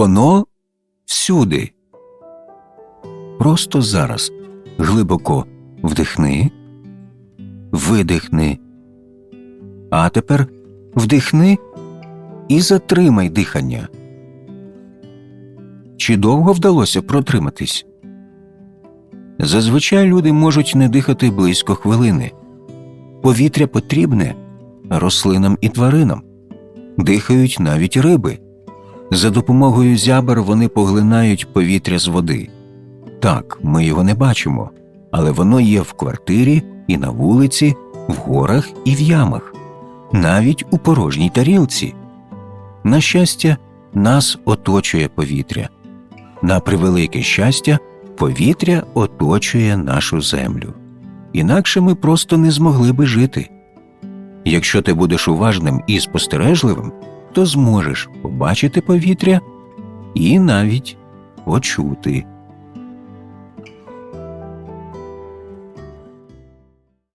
Воно всюди. Просто зараз глибоко вдихни, видихни. А тепер вдихни і затримай дихання. Чи довго вдалося протриматись? Зазвичай люди можуть не дихати близько хвилини. Повітря потрібне рослинам і тваринам. Дихають навіть риби. За допомогою зябр вони поглинають повітря з води. Так, ми його не бачимо, але воно є в квартирі і на вулиці, в горах і в ямах, навіть у порожній тарілці. На щастя, нас оточує повітря. На превелике щастя, повітря оточує нашу землю. Інакше ми просто не змогли би жити. Якщо ти будеш уважним і спостережливим, то зможеш побачити повітря і навіть почути.